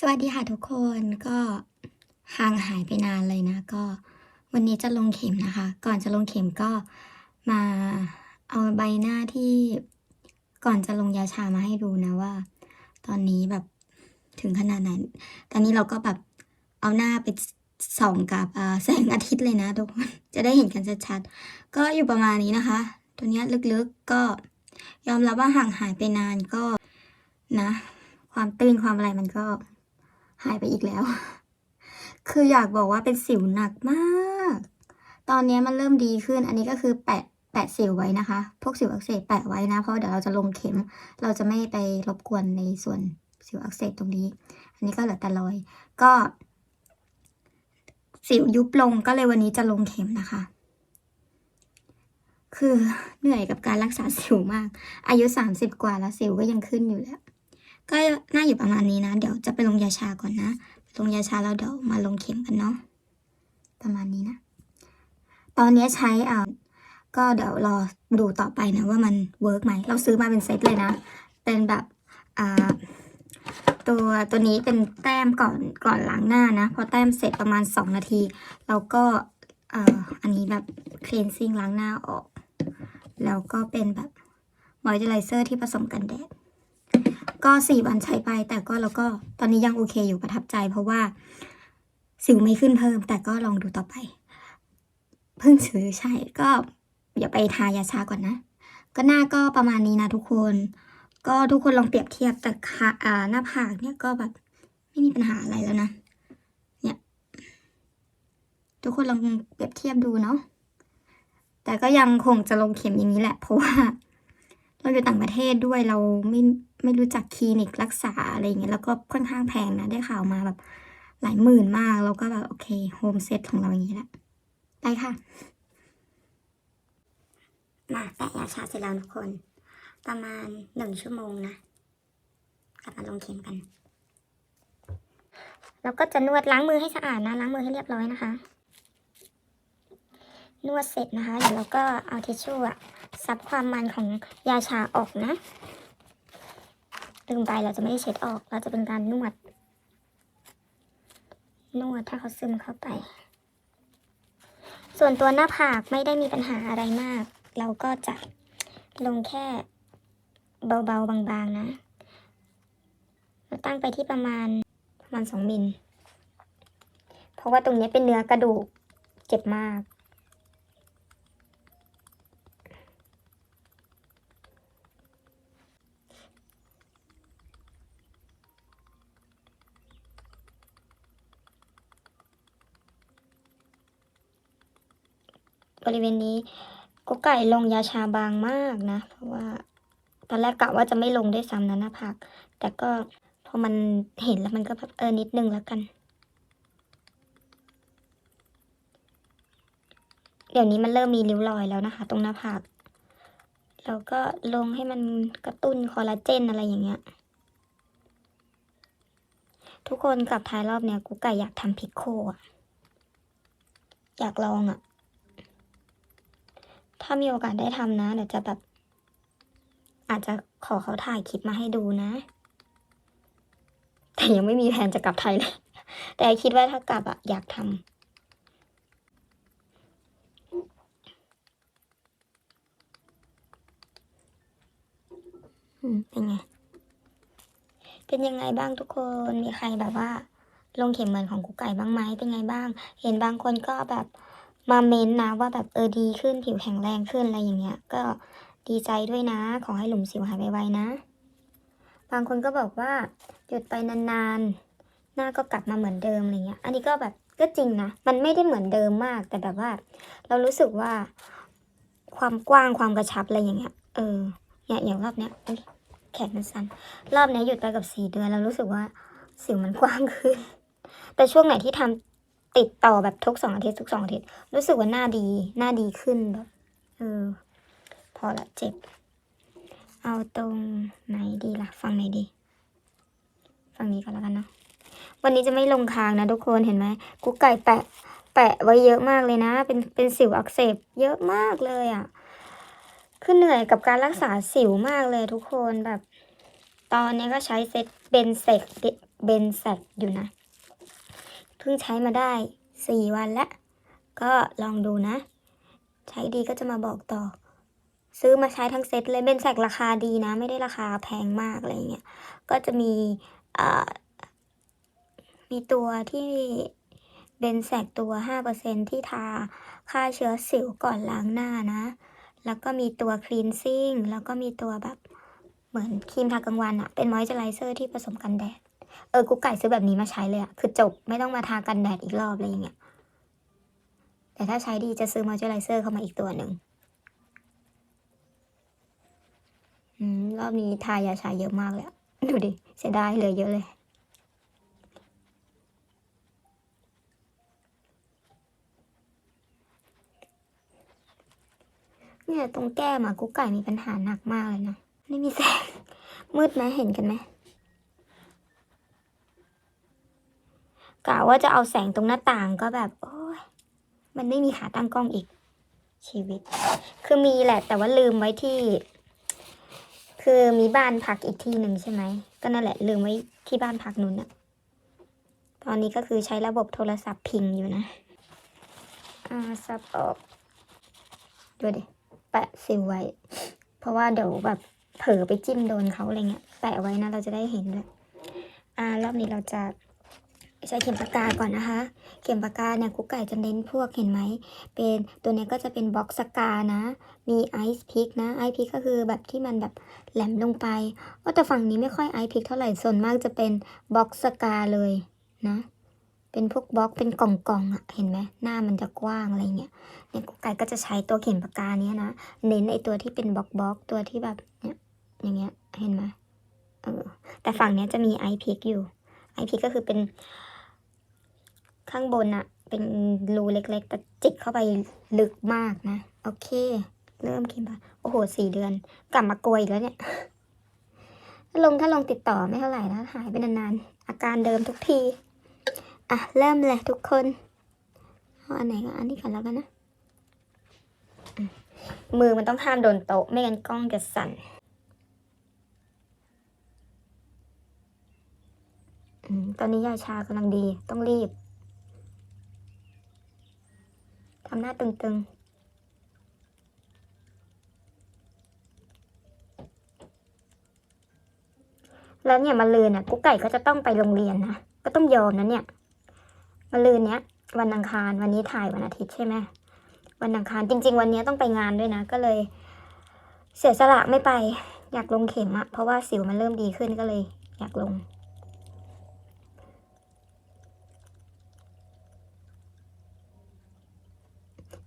สวัสดีค่ะทุกคนก็ห่างหายไปนานเลยนะ ก็วันนี้จะลงเข็มนะคะ ก่อนจะลงเข็มก็มาเอาใบหน้าที่ก่อนจะลงยาชามาให้ดูนะว่า ตอนนี้แบบถึงขนาดไหนตอนนี้เราก็แบบเอาหน้าไปส่องกับแสงอาทิตย์เลยนะทุกคนจะได้เห็นกันชัดๆก็อยู่ประมาณนี้นะคะ ตัวเนี้ยลึกๆก็ยอมรับว่าห่างหายไปนานก็นะ ความตื้นความอะไรมันก็ หายไปอีกแล้ว คืออยากบอกว่าเป็นสิวหนักมาก ตอนนี้มันเริ่มดีขึ้น อันนี้ก็คือแปะแปะสิวไว้นะคะ พวกสิวอักเสบแปะไว้นะ เพราะเดี๋ยวเราจะลงเข็ม เราจะไม่ไปรบกวนในส่วนสิวอักเสบตรงนี้ อันนี้ก็เหลือแต่รอย ก็ สิวยุบลงก็เลยวันนี้จะลงเข็มนะคะ คือเหนื่อยกับการรักษาสิวมาก อายุสามสิบกว่าแล้วสิวก็ยังขึ้นอยู่แล้ว ก็น่าอยู่ประมาณนี้นะ เดี๋ยวจะไปลงยาชาก่อนนะลงยาชาแล้วเดี๋ยวมาลงเข็มกันเนาะประมาณนี้นะ ตอนนี้ใช้อ่าก็เดี๋ยวรอดูต่อไปนะว่ามันเวิร์กไหมเราซื้อมาเป็นเซตเลยนะ เป็นแบบอ่าตัวตัวนี้เป็นแต้มก่อนก่อนล้างหน้านะ พอแต้มเสร็จประมาณ 2 นาที แล้วก็อ่าอันนี้แบบคลีนซิ่งล้างหน้าออก แล้วก็เป็นแบบมอยเจอไรเซอร์ที่ผสมกันแดด ก็สี่วันใช้ไป แต่ก็เราก็ตอนนี้ยังโอเคอยู่ประทับใจ เพราะว่าสิวไม่ขึ้นเพิ่ม แต่ก็ลองดูต่อไป เพิ่งซื้อใช่ก็อย่าไปทายาชาก่อนนะ ก็หน้าก็ประมาณนี้นะทุกคน ก็ทุกคนลองเปรียบเทียบแต่ขาอ่าหน้าผากเนี่ยก็แบบไม่มีปัญหาอะไรแล้วนะเนี่ยทุกคนลองเปรียบเทียบดูเนาะแต่ก็ยังคงจะลงเข็มอย่างนี้แหละ เพราะว่า เราอยู่ต่างประเทศด้วยเราไม่ไม่รู้จักคลินิกรักษาอะไรอย่างเงี้ยแล้วก็ค่อนข้างแพงนะได้ข่าวมาแบบหลายหมื่นมากเราก็แบบโอเคโฮมเซตของเราอย่างนี้แหละไปค่ะ มาแปะยาชาเสร็จแล้วทุกคน ประมาณหนึ่งชั่วโมงนะ กลับมาลงเข็มกันแล้วก็จะนวดล้างมือให้สะอาดนะล้างมือให้เรียบร้อยนะคะ นวดเสร็จนะคะเดี๋ยวเราก็เอาทิชชู่อะซับความมันของยาชาออกนะ ลืมไปเราจะไม่ได้เช็ดออก เราจะเป็นการนวด นวดถ้าเขาซึมเข้าไป ส่วนตัวหน้าผากไม่ได้มีปัญหาอะไรมาก เราก็จะลงแค่เบาๆบางๆนะ เราตั้งไปที่ประมาณประมาณสองมิล เพราะว่าตรงนี้เป็นเนื้อกระดูกเจ็บมาก บริเวณนี้กุ๊กไก่ลงยาชาบางมากนะ เพราะว่าตอนแรกกะว่าจะไม่ลงด้วยซ้ำนะหน้าผากแต่ก็พอมันเห็นแล้วมันก็แบบเออนิดนึงแล้วกัน เดี๋ยวนี้มันเริ่มมีริ้วรอยแล้วนะคะ ตรงหน้าผากแล้วก็ลงให้มันกระตุ้นคอลลาเจนอะไรอย่างเงี้ย ทุกคนกลับท้ายรอบเนี้ยกุ๊กไก่อยากทำพิกโคอะอยากลองอะ ถ้ามีโอกาสได้ทำนะ เดี๋ยวจะแบบ อาจจะขอเขาถ่ายคลิปมาให้ดูนะ แต่ยังไม่มีแผนจะกลับไทยเลย แต่คิดว่าถ้ากลับอะอยากทำเป็นไง เป็นยังไงบ้างทุกคน มีใครแบบว่า ลงเข็มเหมือนของกุ๊กไก่บ้างไหมเป็นไงบ้าง เห็นบางคนก็แบบ มาเม้นต์นะว่าแบบเออดีขึ้นผิวแข็งแรงขึ้นอะไรอย่างเงี้ย ก็ดีใจด้วยนะ ขอให้หลุมสิวหายไวๆนะ บางคนก็บอกว่าหยุดไปนานๆ หน้าก็กลับมาเหมือนเดิมอะไรเงี้ย อันนี้ก็แบบก็จริงนะ มันไม่ได้เหมือนเดิมมาก แต่แบบว่า เรารู้สึกว่า ความกว้างความกระชับอะไรอย่างเงี้ย เออเนี่ยอย่างรอบเนี้ยอุ๊ยแขนมันสั้นรอบเนี้ยหยุดไปกับสี่เดือนเรารู้สึกว่าสิวมันกว้างขึ้น แต่ช่วงไหนที่ทำ ติดต่อแบบทุกสองอาทิตย์ทุกสองอาทิตย์รู้สึกว่าหน้าดีหน้าดีขึ้นแบบเออพอละเจ็บ เอาตรงไหนดีล่ะฝั่งไหนดีฝั่งนี้ก็แล้วกันเนาะวันนี้จะไม่ลงคางนะทุกคนเห็นไหมกุ๊กไก่แปะ แปะไว้เยอะมากเลยนะ เป็นเป็นสิวอักเสบเยอะมากเลยอะ่ะคือเหนื่อยกับการรักษาสิวมากเลยทุกคนแบบ ตอนนี้ก็ใช้เซตเบนเซกเบนเซกอยู่นะ พิ่งใช้มาได้สี่วันแล้ว ก็ลองดูนะ ใช้ดีก็จะมาบอกต่อ ซื้อมาใช้ทั้งเซตเลยเบนแซกราคาดีนะ ไม่ได้ราคาแพงมากอะไรเงี้ย ก็จะมีมีตัวที่เบนแซกตัว 5%ที่ทาฆ่าเชื้อสิวก่อนล้างหน้านะ แล้วก็มีตัวคลีนซิ่งแล้วก็มีตัวแบบเหมือนครีมทากลางวันอะเป็นมอยเจอไรเซอร์ที่ผสมกันแดด เออกูไก่ซื้อแบบนี้มาใช้เลยอะคือจบไม่ต้องมาทากันแดดอีกรอบอะไรอย่างเงี้ยแต่ถ้าใช้ดีจะซื้อมอยเจอไรเซอร์เข้ามาอีกตัวหนึ่งอืมรอบนี้ทายาชาเยอะมากเลยดูดิเสียดายเหลือเยอะเลย เนี่ยตรงแก้มอะกุ๊กไก่มีปัญหาหนักมากเลยนะไม่มีแสงมืดไหมเห็นกันไหม กะว่าจะเอาแสงตรงหน้าต่างก็แบบ โอ้ยมันไม่มีขาตั้งกล้องอีก ชีวิต คือมีแหละ แต่ว่าลืมไว้ที่ คือมีบ้านพักอีกที่หนึ่งใช่ไหม ก็นั่นแหละลืมไว้ที่บ้านพักนู้นอะตอนนี้ก็คือใช้ระบบโทรศัพท์พิงอยู่นะ อ่าซับออกดูดิแปะซิลไว้ เพราะว่าเดี๋ยวแบบเผลอไปจิ้มโดนเขาอะไรเงี้ย แปะไว้นะเราจะได้เห็นด้วย อ่ารอบนี้เราจะ ใช้เข็มปากกาก่อนนะคะ เข็มปากกาเนี่ยกุ๊กไก่จะเน้นพวกเห็นไหม เป็นตัวเนี้ยก็จะเป็นบ็อกสกานะ มีไอซ์พิกนะ ไอซ์พิกก็คือแบบที่มันแบบแหลมลงไปว่าแต่ฝั่งนี้ไม่ค่อยไอซ์พิกเท่าไหร่ ส่วนมากจะเป็นบ็อกสกาเลยนะ เป็นพวกบล็อกเป็นกล่องๆอะเห็นไหมหน้ามันจะกว้างอะไรเงี้ย เนี่ยกุ๊กไก่ก็จะใช้ตัวเข็มปากกาเนี้ยนะ เน้นไอตัวที่เป็นบล็อกบล็อกตัวที่แบบเนี่ยอย่างเงี้ย เห็นไหมเออ แต่ฝั่งเนี้ยจะมีไอซ์พิกอยู่ ไอพิกก็คือเป็น ข้างบนอะเป็นรูเล็กๆ แต่จิกเข้าไปลึกมากนะ โอเค เริ่มเข็มปาโอ้โหสี่เดือน กลับมากลัวอีกแล้วเนี่ยถ้าลงถ้าลงติดต่อไม่เท่าไหร่นะหายไปนานๆ อาการเดิมทุกที อะ เริ่มเลยทุกคนเอาอันไหนก็อันนี้ก่อนแล้วกันนะ มือมันต้องห้ามโดนโต๊ะ ไม่งั้นกล้องจะสั่นอืมตอนนี้ยาชากำลังดีต้องรีบ ทำหน้าตึงๆ แล้วเนี่ยมาลืนอะกุ๊กไก่ก็จะต้องไปโรงเรียนนะ ก็ต้องยอมนะเนี่ยมาลืนเนี้ยวันอังคารวันนี้ถ่ายวันอาทิตย์ใช่ไหมวันอังคารจริง ๆ วันนี้ต้องไปงานด้วยนะ ก็เลย เสียสละไม่ไป อยากลงเข็มอะเพราะว่าสิวมันเริ่มดีขึ้นก็เลย อยากลง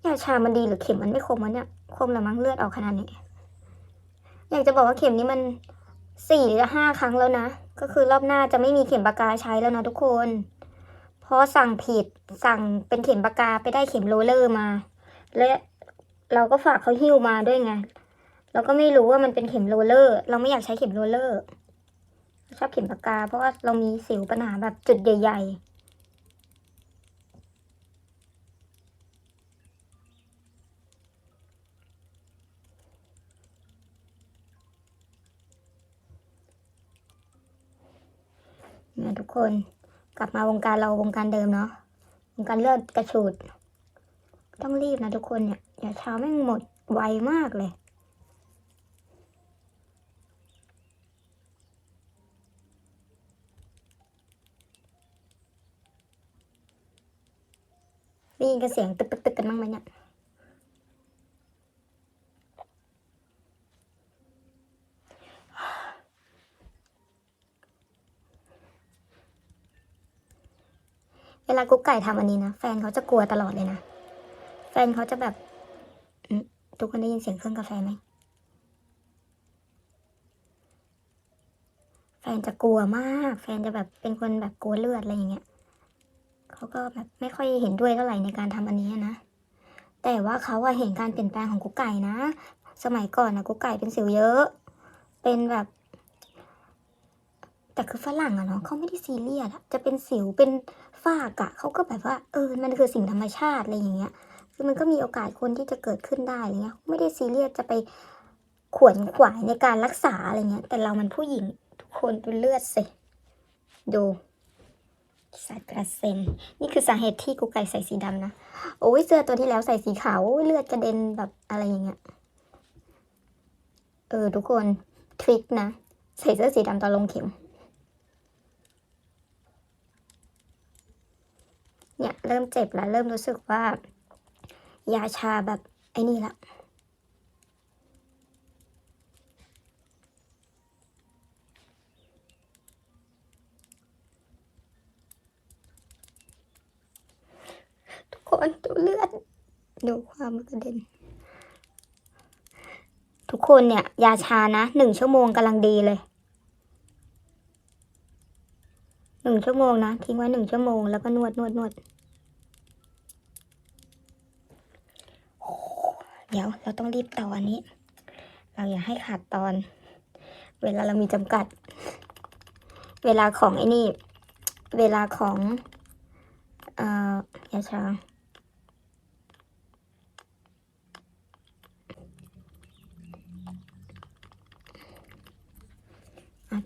ยาชามันดีหรือเข็มมันไม่คมวะเนี่ย คมละมั้งเลือดออกขนาดนี้ อยากจะบอกว่าเข็มนี้มันสี่หรือห้าครั้งแล้วนะ ก็คือรอบหน้าจะไม่มีเข็มปากกาใช้แล้วนะทุกคน เพราะสั่งผิดสั่งเป็นเข็มปากกาไปได้เข็มโรเลอร์มา และเราก็ฝากเขาหิ้วมาด้วยไง เราก็ไม่รู้ว่ามันเป็นเข็มโรเลอร์ เราไม่อยากใช้เข็มโรเลอร์ ชอบเข็มปากกา เพราะว่าเรามีสิวปัญหาแบบจุดใหญ่ ๆ นี่ยทุกคนกลับมาวงการเราวงการเดิมเนาะวงการเลือดกระฉูด ต้องรีบนะทุกคนเนี่ยอย่าช้าแม่งหมดไวมากเลยได้ยินกับเสียงตึกตึกตึกกันบ้างไหมเนี่ย เวลากุ๊กไก่ทำอันนี้นะแฟนเขาจะกลัวตลอดเลยนะแฟนเขาจะแบบทุกคนได้ยินเสียงเครื่องกาแฟไหมแฟนจะกลัวมาก แฟนจะแบบเป็นคนแบบกลัวเลือดอะไรอย่างเงี้ยเขาก็แบบไม่ค่อยเห็นด้วยเท่าไหร่ในการทำอันนี้นะแต่ว่าเขาอะเห็นการเปลี่ยนแปลงของกุ๊กไก่นะ สมัยก่อนนะกุ๊กไก่เป็นสิวเยอะ เป็นแบบ แต่คือฝรั่งอะเนาะเขาไม่ได้ซีเรียสอะจะเป็นสิวเป็นฝ้ากะเขาก็แบบว่า เออ มันคือสิ่งธรรมชาติอะไรอย่างเงี้ย คือมันก็มีโอกาสคนที่จะเกิดขึ้นได้อะไรเงี้ย ไม่ได้ซีเรียสจะไปขวนขวายในการรักษาอะไรเงี้ย แต่เรามันผู้หญิงทุกคคนดูเลือดสิ ดูสาดกระเซ็น นี่คือสาเหตุที่กูไก่ใส่สีดำนะ โอ้ยเสื้อตัวที่แล้วใส่สีขาวเลือดกระเด็นแบบอะไรอย่างเงี้ย เออทุกคนทริคนะ ใส่เสื้อสีดำตอนลงเข็ม เนี่ยเริ่มเจ็บแล้วเริ่มรู้สึกว่า ยาชาแบบไอ้นี่ละทุกคนดูเลือดดูความกระเด็น ทุกคนเนี่ย ยาชานะหนึ่งชั่วโมงกำลังดีเลย หนึ่งชั่วโมงนะทิ้งไว้หนึ่งชั่วโมงแล้วก็นวดนวดนวดเดี๋ยวเราต้องรีบต่ออันนี้ เราอย่าให้ขาดตอน เวลาเรามีจำกัด เวลาของไอ้นี่ เวลาของเอ่อยาชา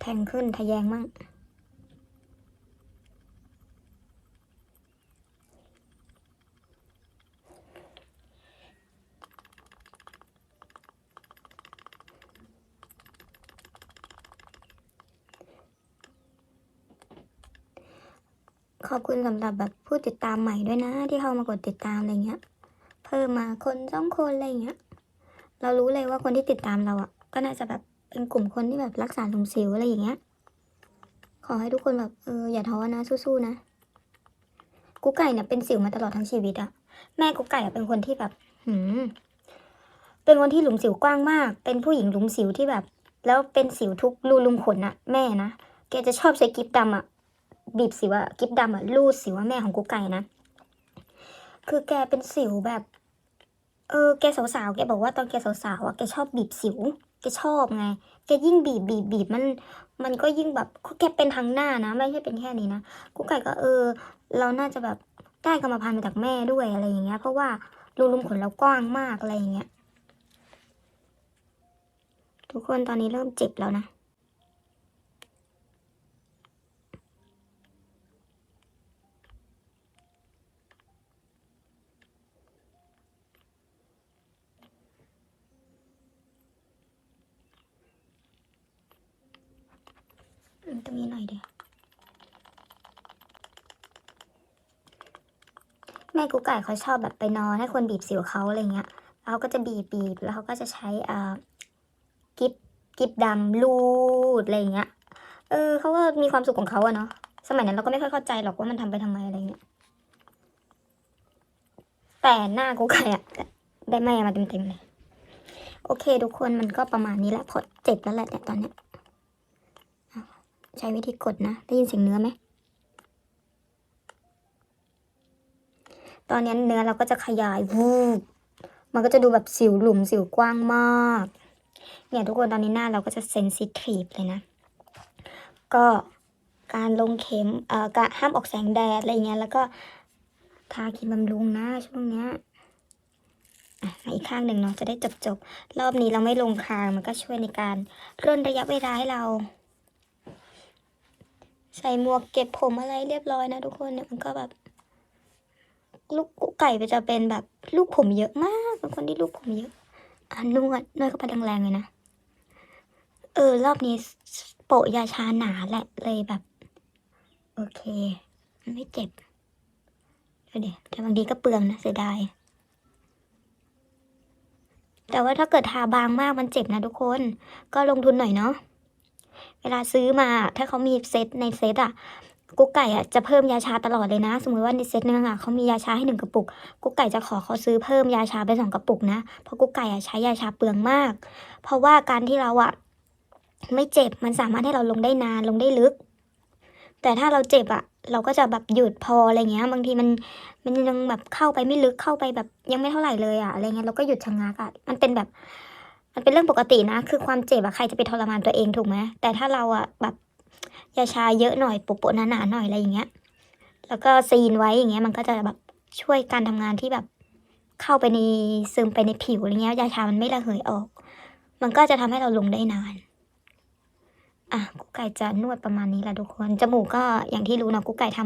แทงขึ้นทะแยงมั่ง อบคุณสำหรับแบบผู้ติดตามใหม่ด้วยนะ ที่เข้ามากดติดตามอะไรเงี้ย เพิ่มมาคนสองคนอะไรเงี้ย เรารู้เลยว่าคนที่ติดตามเราอะ ก็น่าจะแบบเป็นกลุ่มคนที่แบบรักษาหลุมสิวอะไรอย่างเงี้ย ขอให้ทุกคนแบบเอออย่าท้อนะสู้ๆนะ กุ๊กไก่เนี่ยเป็นสิวมาตลอดทั้งชีวิตอะแม่กุ๊กไก่อะเป็นคนที่แบบ หืม เป็นคนที่หลุมสิวกว้างมาก เป็นผู้หญิงหลุมสิวที่แบบ แล้วเป็นสิวทุกรูลุมขนอะแม่นะ แกจะชอบใช้กิ๊บดำอะ บีบสิวอะกิ๊บดำอะรูดสิวอะแม่ของกุ๊กไก่นะ คือแกเป็นสิวแบบ เออแกสาวๆแกบอกว่าตอนแกสาวๆอะแกชอบบีบสิวแกชอบไงแกยิ่งบีบบีบบีบมันมันก็ยิ่งแบบแกเป็นทางหน้านะ ไม่ใช่เป็นแค่นี้นะกุ๊กไก่ก็เออ เราน่าจะแบบได้กรรมพันธุ์มาจากแม่ด้วยอะไรอย่างเงี้ย เพราะว่ารูลุมขนเรากว้างมากอะไรอย่างเงี้ยทุกคนตอนนี้เริ่มเจ็บแล้วนะ ตรงนี้หน่อยเดียวแม่กุ๊กไก่เขาชอบแบบไปนอนให้คนบีบสิวเขาอะไรเงี้ยแล้วเขาก็จะบีบบีบแล้วเขาก็จะใช้อ่ากิบกิบดำลูดอะไรเงี้ย เออเขาก็มีความสุขของเขาอะเนาะ สมัยนั้นเราก็ไม่ค่อยเข้าใจหรอกว่ามันทำไปทำไมอะไรเงี้ย แต่หน้ากุ๊กไก่อะได้แม่มาเต็มๆเลย โอเค ทุกคนมันก็ประมาณนี้แหละพอเจ็บแล้วแหละเนี่ยตอนเนี้ย ใช้วิธีกดนะ ได้ยินเสียงเนื้อไหม ตอนนี้เนื้อเราก็จะขยายวูบมันก็จะดูแบบสิวหลุมสิวกว้างมาก เนี่ยทุกคนตอนนี้หน้าเราก็จะเซนซิทีฟเลยนะ ก็การลงเข็ม เอ่อ การห้ามออกแสงแดดอะไรเงี้ย แล้วก็ทาครีมบำรุงนะช่วงเนี้ยมาอีกข้างหนึ่งเนาะจะได้จบจบๆรอบนี้เราไม่ลงคางมันก็ช่วยในการร่นระยะเวลาให้เรา ใส่หมวกเก็บผมอะไรเรียบร้อยนะทุกคนเนี่ยมันก็แบบ ลูกกุ๊กไก่จะเป็นแบบ ลูกผมเยอะมากเป็นคนที่ลูกผมเยอะอะนวดนวดเข้าไปแรงๆเลยนะเออ รอบนี้โปะยาชาหนาแหละเลยแบบ โอเค มันไม่เจ็บเดี๋ยวแต่บางทีก็เปลืองนะเสียดายแต่ว่าถ้าเกิดทาบางมากมันเจ็บนะทุกคน ก็ลงทุนหน่อยเนาะ เวลาซื้อมาถ้าเขามีเซตในเซตอะกุ๊กไก่อะจะเพิ่มยาชาตลอดเลยนะ สมมติว่าในเซตนึงอะเขามียาชาให้หนึ่งกระปุก กุ๊กไก่จะขอเขาซื้อเพิ่มยาชาไปสองกระปุกนะ เพราะกุ๊กไก่อะใช้ยาชาเปลืองมาก เพราะว่าการที่เราอะไม่เจ็บมันสามารถให้เราลงได้นานลงได้ลึก แต่ถ้าเราเจ็บอะ เราก็จะแบบหยุดพออะไรเงี้ย บางทีมันมันยังแบบเข้าไปไม่ลึกเข้าไปแบบยังไม่เท่าไหร่เลยอะอะไรเงี้ยเราก็หยุดชะงักอะมันเป็นแบบ มันเป็นเรื่องปกตินะ คือความเจ็บอะใครจะไปทรมานตัวเองถูกไหมแต่ถ้าเราอะแบบยาชาเยอะหน่อยโปะๆหนาๆหน่อยอะไรอย่างเงี้ย แล้วก็ซีนไว้อย่างเงี้ยมันก็จะแบบช่วยการทำงานที่แบบเข้าไปในซึมไปในผิวอะไรเงี้ยยาชามันไม่ระเหยออก มันก็จะทำให้เราลงได้นาน อะกุ๊กไก่จะนวดประมาณนี้แหละทุกคน จมูกก็อย่างที่รู้นะกุ๊กไก่ท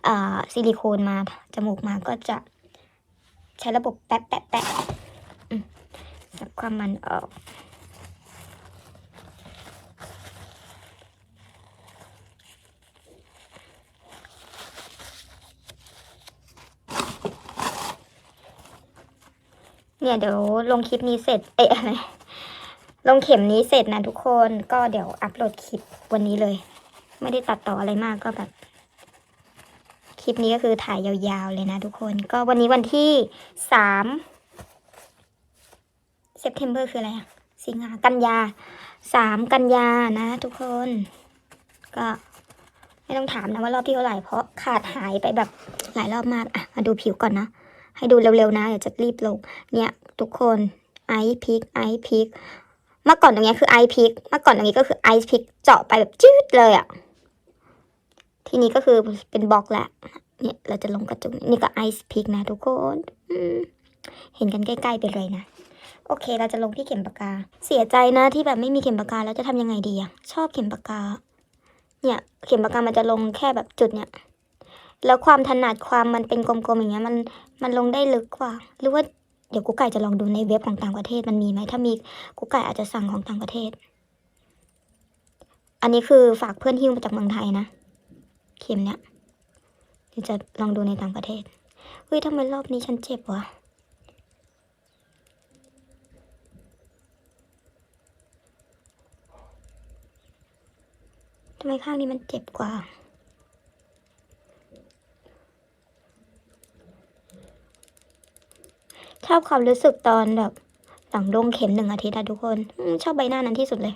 ำซิลิโคนมาจมูกมาก็จะใช้ระบบแปะแปะแปะ สับความมันออก เนี่ยเดี๋ยวลงคลิปนี้เสร็จ เอ๊ะอะไร ลงเข็มนี้เสร็จนะทุกคน ก็เดี๋ยวอัปโหลดคลิปวันนี้เลย ไม่ได้ตัดต่ออะไรมากก็แบบคลิปนี้ก็คือถ่ายยาวๆเลยนะทุกคน ก็วันนี้วันที่สาม เซปเทมเบอร์คืออะไรอะสิงหากันยาสามกันยานะ ทุกคน ก็ไม่ต้องถามนะว่ารอบที่เท่าไหร่เพราะขาดหายไปแบบหลายรอบมากอะมาดูผิวก่อนนะ ให้ดูเร็วๆนะเดี๋ยวจะรีบลง เนี่ยทุกคนไอพิกไอพิกเมื่อก่อนตรงนี้คือไอพิกเมื่อก่อนตรงนี้ก็คือไอพิกเจาะไปแบบจืดเลยอะทีนี้ก็คือเป็นบล็อกแล้วเนี่ยเราจะลงกระจุกนี่ก็ไอพิกนะทุกคนเห็นกันใกล้ๆไปเลยนะ โอเค เราจะลงที่เข็มปากกา เสียใจนะที่แบบไม่มีเข็มปากกาแล้วจะทำยังไงดีอะชอบเข็มปากกา เนี่ย เข็มปากกามันจะลงแค่แบบจุดเนี่ย แล้วความถนัดความมันเป็นกลมๆอย่างเงี้ยมันมันลงได้ลึกกว่า หรือว่าเดี๋ยวกูไก่จะลองดูในเว็บของต่างประเทศมันมีไหมถ้ามีกูไก่อาจจะสั่งของต่างประเทศ อันนี้คือฝากเพื่อนหิ้วมาจากเมืองไทยนะ เข็มเนี้ยเดี๋ยวจะลองดูในต่างประเทศเฮ้ยทำไมรอบนี้ฉันเจ็บวะ ทำไมข้างนี้มันเจ็บกว่า ชอบความรู้สึกตอนแบบหลังลงเข็มหนึ่งอาทิตย์อะทุกคน ชอบใบหน้านั้นที่สุดเลย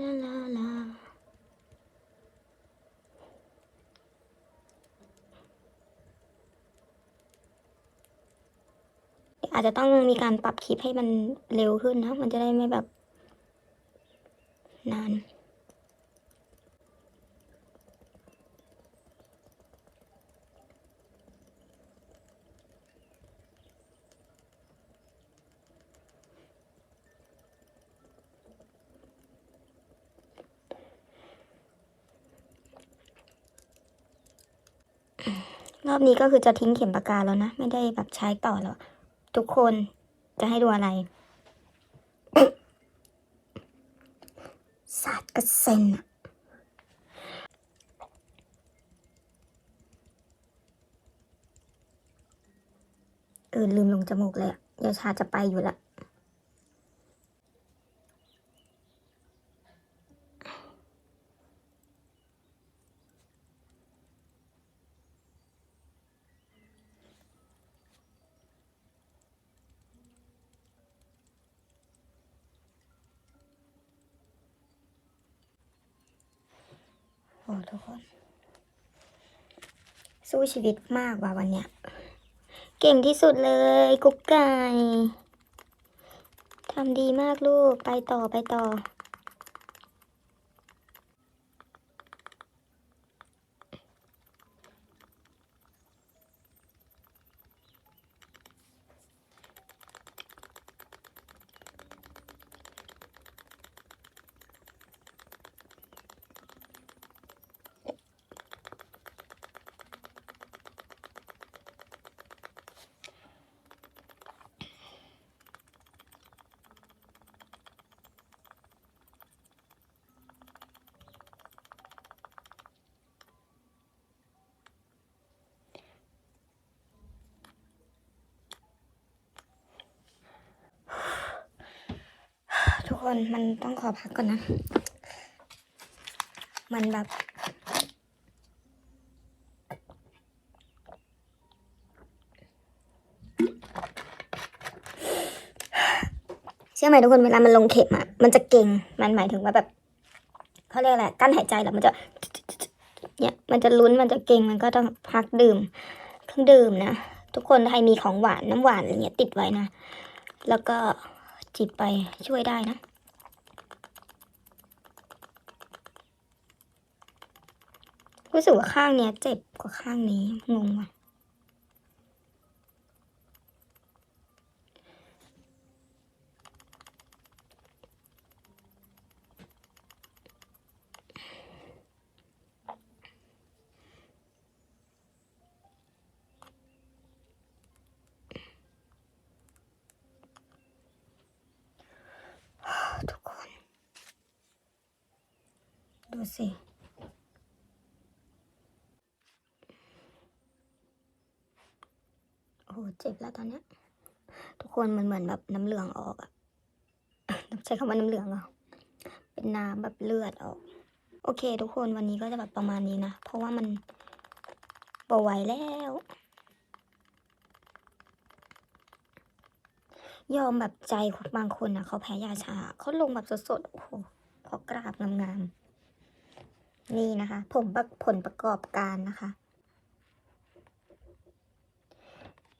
ลาลาลา อาจจะต้องมีการปรับคลิปให้มันเร็วขึ้นนะ มันจะได้ไม่แบบ นานรอบนี้ก็คือจะทิ้งเข็มปากกาแล้วนะ ไม่ได้แบบใช้ต่อแล้ว ทุกคนจะให้ดูอะไร สาดกระเซ็นอะเออลืมลงจมูกเลยอะยาชาจะไปอยู่ละ โอ้ ทุกคน สู้ชีวิตมากว่ะวันเนี้ย เก่งที่สุดเลยกุ๊กไก่ทำดีมากลูก ไปต่อไปต่อ ทุก คนมันต้องขอพักก่อนนะ มันแบบ เชื่อไหมทุกคนเวลามันลงเข็มอะมันจะเก่ง มันหมายถึงว่าแบบเขาเรียกอะไรกั้นหายใจแล้วมันจะ เนี่ยมันจะลุ้นมันจะเก่งมันก็ต้องพักดื่มเครื่องดื่มนะทุกคนใครมีของหวานน้ำหวานอะไรเงี้ยติดไว้นะ แล้วก็จิบไปช่วยได้นะ รู้สึกว่าข้างเนี้ยเจ็บกว่าข้างนี้ งงว่ะทุกคน ดูสิ โอ้โห เจ็บแล้วตอนเนี้ย ทุกคนมันเหมือนแบบน้ำเหลืองออกอะใช้คำว่าน้ำเหลืองเหรอเป็นน้ำแบบเลือดออก โอเค ทุกคนวันนี้ก็จะแบบประมาณนี้นะ เพราะว่ามันบไหวแล้ว ยอมแบบใจบางคนนะเขาแพ้ยาชาเขาลงแบบสดๆ โอ้โหขอกราบงามๆ นี่นะคะ ผมผลประกอบการนะคะ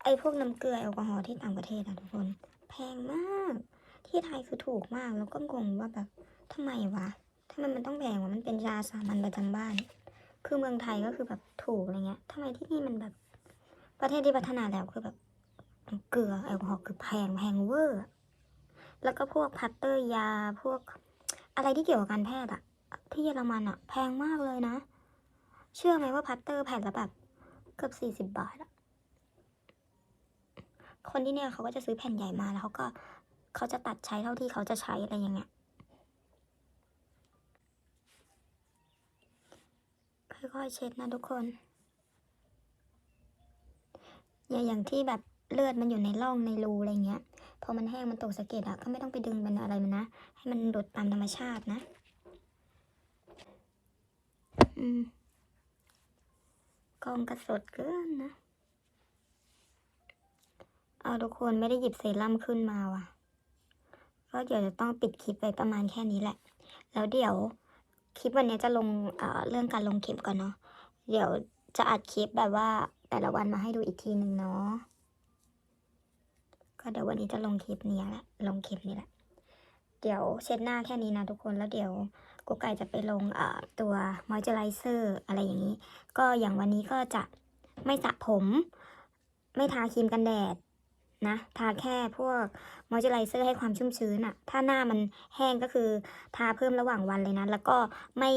ไอ้พวกน้ำเกลือแอลกอฮอล์ที่ต่างประเทศอะทุกคน แพงมาก ที่ไทยคือถูกมาก แล้วก็งงว่าแบบทำไมวะทำไมมันต้องแพงวะมันเป็นยาสามัญประจำบ้าน คือเมืองไทยก็คือแบบถูกอะไรเงี้ยทำไมที่นี่มันแบบ ประเทศที่พัฒนาแล้วคือแบบน้ำเกลือแอลกอฮอล์คือแพงแพงเวอร์แล้วก็พวกพัตเตอร์ยาพวกอะไรที่เกี่ยวกับการแพทย์อะที่เยอรมันอะแพงมากเลยนะ เชื่อไหมว่าพัตเตอร์แผ่นละแบบเกือบสี่สิบบาทอะ คนที่เนี่ยเขาก็จะซื้อแผ่นใหญ่มาแล้วเขาก็เขาจะตัดใช้เท่าที่เขาจะใช้อะไรอย่างเงี้ยค่อยๆเช็ดนะทุกคนอย่าอย่างที่แบบเลือดมันอยู่ในร่องในรูอะไรเงี้ย พอมันแห้งมันตกสะเก็ดอะก็ไม่ต้องไปดึงมันอะไรมันนะ ให้มันหดตามธรรมชาตินะ อืมกองกระสดเกินนะ เอาทุกคนไม่ได้หยิบเซรั่มขึ้นมาว่ะ ก็เดี๋ยวจะต้องปิดคลิปไปประมาณแค่นี้แหละ แล้วเดี๋ยวคลิปวันนี้จะลงเอ่อเรื่องการลงเข็มก่อนเนาะ เดี๋ยวจะอัดคลิปแบบว่าแต่ละวันมาให้ดูอีกทีหนึ่งเนาะ ก็เดี๋ยววันนี้จะลงคลิปนี้แหละ ลงคลิปนี้แหละ เดี๋ยวเช็ดหน้าแค่นี้นะทุกคน แล้วเดี๋ยวกุ๊กไก่จะไปลงเอ่อตัวมอยเจอไรเซอร์อะไรอย่างนี้ ก็อย่างวันนี้ก็จะไม่สระผม ไม่ทาครีมกันแดด นะทาแค่พวกมอยเจอไรเซอร์ให้ความชุ่มชื้นอะถ้าหน้ามันแห้งก็คือทาเพิ่มระหว่างวันเลยนะ แล้วก็ไม่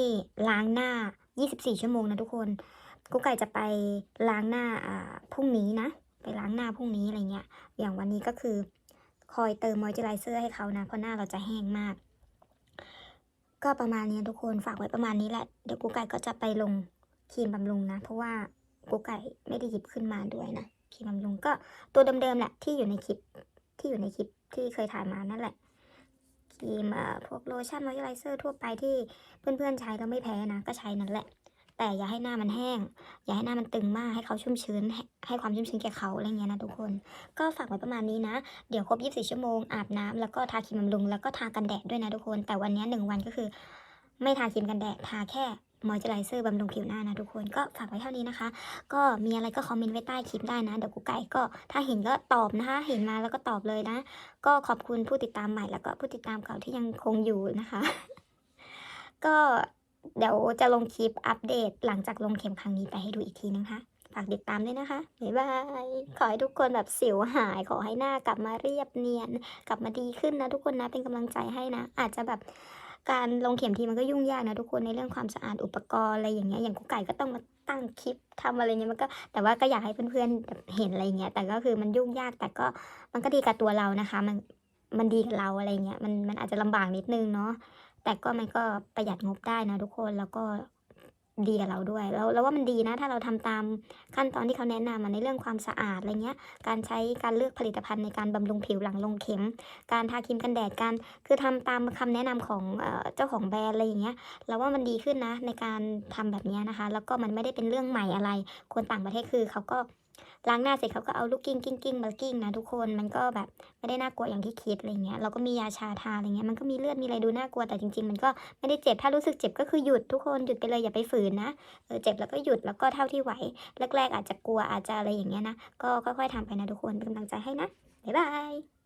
ล้างหน้า 24 ชั่วโมงนะทุกคนกุ๊กไก่จะไปล้างหน้าอ่าพรุ่งนี้นะ ไปล้างหน้าพรุ่งนี้อะไรเงี้ย อย่างวันนี้ก็คือ คอยเติมมอยเจอไรเซอร์ให้เขานะ เพราะหน้าเราจะแห้งมาก ก็ประมาณนี้ทุกคนฝากไว้ประมาณนี้แหละ เดี๋ยวกุ๊กไก่ก็จะไปลงครีมบำรุงนะ เพราะว่ากุ๊กไก่ไม่ได้หยิบขึ้นมาด้วยนะ ครีมบำรุงก็ตัวเดิมๆแหละที่อยู่ในคลิปที่อยู่ในคลิปที่เคยถ่ายมานั่นแหละครีมเอ่อพวกโลชั่นมอยเจอไรเซอร์ทั่วไปที่เพื่อนๆใช้แล้วไม่แพ้นะก็ใช้นั่นแหละ แต่อย่าให้หน้ามันแห้ง อย่าให้หน้ามันตึงมากให้เขาชุ่มชื้น ให้ความชุ่มชื้นแก่เขาอะไรเงี้ยนะทุกคน ก็ฝากไว้ประมาณนี้นะ เดี๋ยวครบ 24 ชั่วโมงอาบน้ำแล้วก็ทาครีมบำรุงแล้วก็ทากันแดดด้วยนะทุกคน แต่วันนี้หนึ่งวันก็คือ ไม่ทาครีมกันแดดทาแค่ มอยเจอไรเซอร์บำรุงผิวหน้านะทุกคนก็ฝากไว้เท่านี้นะคะ ก็มีอะไรก็คอมเมนต์ไว้ใต้คลิปได้นะ เดี๋ยวกูไก่ก็ถ้าเห็นก็ตอบนะคะ เห็นมาแล้วก็ตอบเลยนะ ก็ขอบคุณผู้ติดตามใหม่แล้วก็ผู้ติดตามเก่าที่ยังคงอยู่นะคะ ก็เดี๋ยวจะลงคลิปอัปเดต หลังจากลงเข็มครั้งนี้ไปให้ดูอีกทีนะคะฝากติดตามด้วยนะคะบ๊ายบาย ขอให้ทุกคนแบบสิวหาย ขอให้หน้ากลับมาเรียบเนียน กลับมาดีขึ้นนะทุกคนนะ เป็นกำลังใจให้นะ อาจจะแบบ การลงเข็มทีมันก็ยุ่งยากนะทุกคนในเรื่องความสะอาดอุปกรณ์อะไรอย่างเงี้ยอย่างกุ๊กไก่ก็ต้องมาตั้งคลิปทำอะไรเงี้ยมันก็แต่ว่าก็อยากให้เพื่อนๆเห็นอะไรเงี้ยแต่ก็คือมันยุ่งยากแต่ก็มันก็ดีกับตัวเรานะคะ มันมันดีกับเราอะไรเงี้ยมันมันอาจจะลำบากนิดนึงเนาะแต่ก็มันก็ประหยัดงบได้นะทุกคนแล้วก็ ดีกับเราด้วยแล้วแล้วว่ามันดีนะ ถ้าเราทำตามขั้นตอนที่เขาแนะนำมาในเรื่องความสะอาดอะไรเงี้ย การใช้การเลือกผลิตภัณฑ์ในการบำรุงผิวหลังลงเข็ม การทาครีมกันแดดการคือทำตามคำแนะนำของเจ้าของแบรนด์อะไรอย่างเงี้ยเราว่ามันดีขึ้นนะในการทำแบบนี้นะคะ แล้วก็มันไม่ได้เป็นเรื่องใหม่อะไร คนต่างประเทศคือเขาก็ ล้างหน้าเสร็จเขาก็เอาลูกกิ้งกิ้งกิ้งมากิ้งนะทุกคนมันก็แบบไม่ได้น่ากลัวอย่างที่คิดอะไรเงี้ยเราก็มียาชาทาอะไรเงี้ยมันก็มีเลือดมีอะไรดูน่ากลัวแต่จริง ๆ มันก็ไม่ได้เจ็บถ้ารู้สึกเจ็บก็คือหยุดทุกคนหยุดไปเลยอย่าไปฝืนนะเออเจ็บแล้วก็หยุดแล้วก็เท่าที่ไหวแรกๆอาจจะกลัวอาจจะอะไรอย่างเงี้ยนะก็ค่อยๆทำไปนะทุกคนเป็นกำลังใจให้นะบ๊ายบาย